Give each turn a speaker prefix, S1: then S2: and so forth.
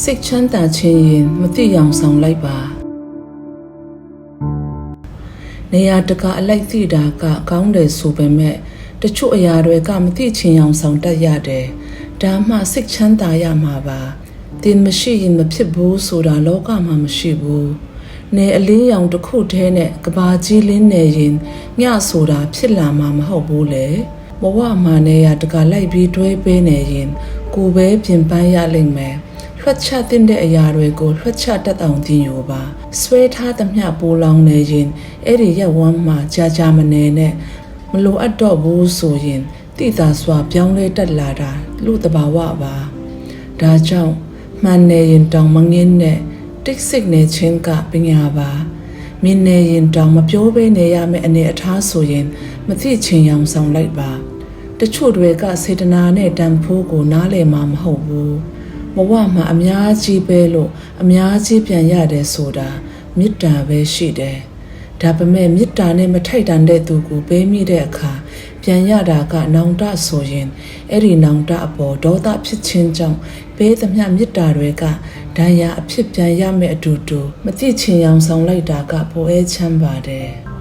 S1: စိတ်ချမ်းသာခြင်းရင်မသိရောင်ဆောင်လိုက်ပါနေရာတကာအလိုက်သိတာကကောင်းတယ်ဆိုပေမဲ့တချို့အရာတွေကမသိချင်အောင်ဆောင်တတ်ရတယ်ဒါမှစိတ်ချမ်းသာရမှာပါတင်မရှိရင်မဖြစ်ဘူးဆိုတာလောကမှာမရှိဘူးနေအလင်းရောင်တစ်ခုတည်းနဲ့ကဘာကြီးလင်းနေရင်ညဆိုတာဖြစ်လာမှာမဟုတ်ဘူးလေဘဝမှာနေရတကလိုက်ပြီးတွဲပေးနေရင်ကိုယ်ပဲပြင်ပန်းရလိမ့်မယ် လွှတ်ချတင်တဲ့အရာတွေကိုလွှတ်ချတတ်အောင်တင်ယူပါဆွဲထားသမျှပိုလောင်နေရင်အဲ့ဒီရက်ဝမ်းမှာကြာကြာမနေနဲ့မလိုအပ်တော့ဘူးဆိုရင်တိသာစွာပြောင်းလဲတက်လာတာလူတဘာဝပါဒါကြောင့်မှန်နေရင်တောင်မငင်းနဲ့တိတ်ဆိတ်နေခြင်းကပညာပါမင်းနေရင်တောင်မပြောဘဲနေရမယ့်အနေအထားဆိုရင်မသိချင်အောင်ဆောင်လိုက်ပါတချို့တွေကစေတနာနဲ့တန်ဖိုးကိုနားလည်မှာမဟုတ်ဘူး ဘဝမှာအများကြီးပဲလို့အများကြီးပြန်ရတယ်ဆိုတာမေတ္တာပဲရှိတယ်ဒါပေမဲ့မေတ္တာနဲ့မထိုက်တန်တဲ့သူကိုပေးမိတဲ့အခါပြန်ရတာကနောင်တဆိုရင်အဲ့ဒီနောင်တအပေါ်ဒေါသဖြစ်ခြင်းကြောင့်ပေးသမျှမေတ္တာတွေကဒဏ်ရာအဖြစ်ပြန်ရမယ့်အတူတူမသိချင်အောင်ဆောင်လိုက်တာကပိုအဲချမ်းပါတယ်